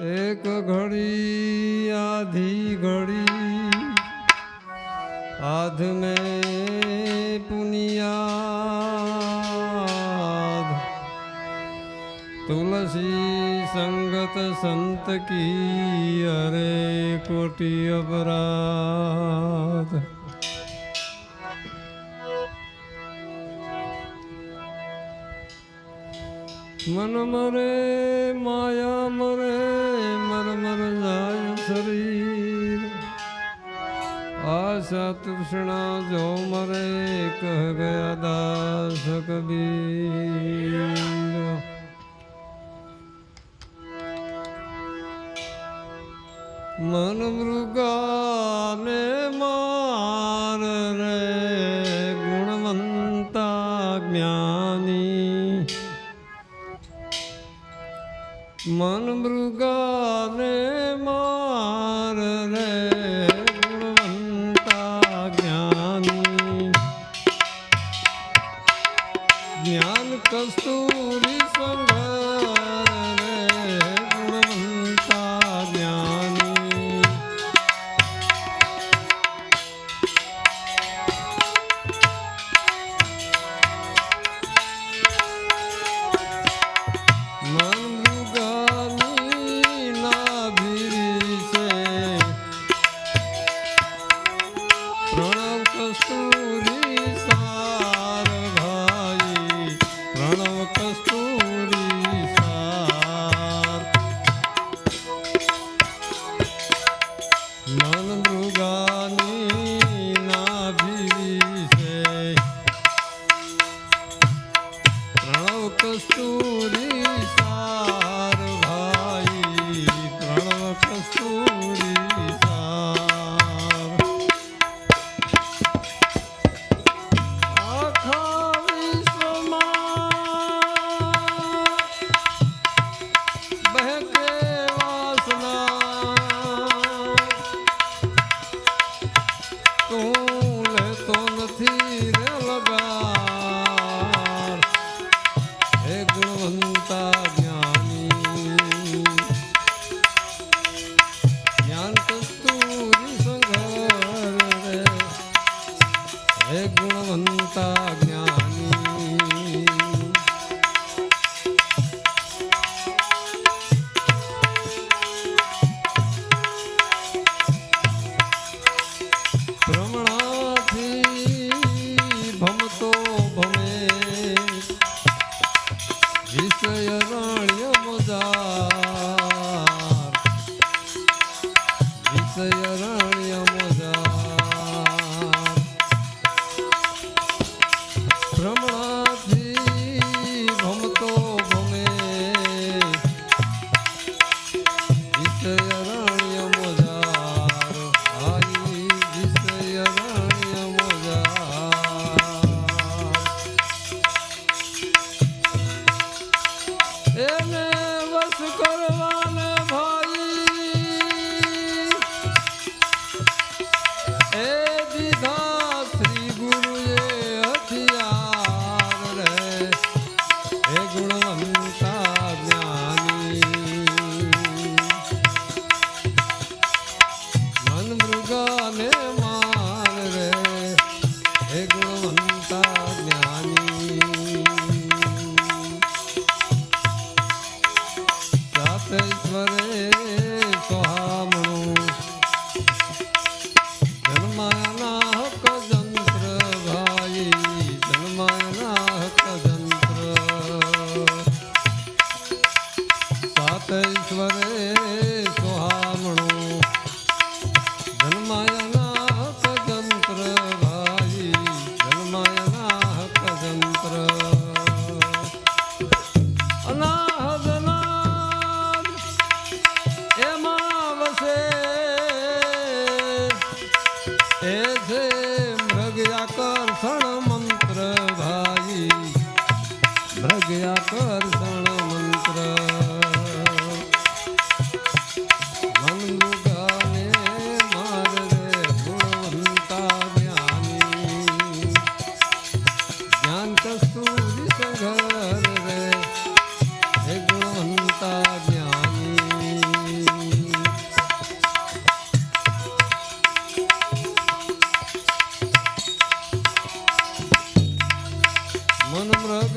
એક ઘડી આધી ઘડી આધ મે પુનિયાદ. તુલસી સંગત સંત કી અરે કોટી અપરાધ. મરે માયા મરે, મર મર જાય શરીર. આશા તૃષ્ણા જો મરે, કહ ગયા દાસ કબીર. મન મૃગાને કસ્તુરી સા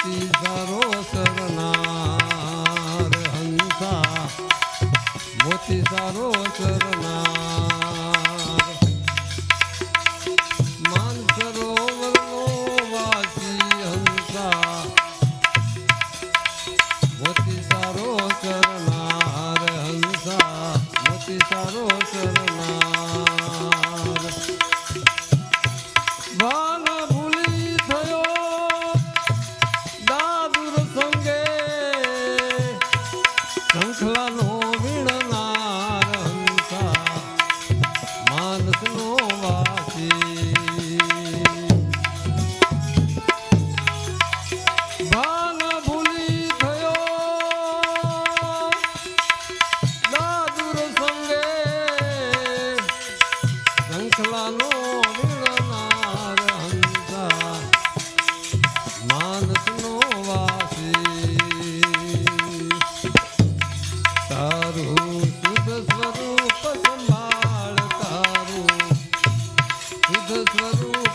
ભક્તિ ધરો શરણાર હંસા મોતી સારો શરણાર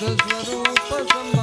શુદ્ધ સ્વરૂપ સમ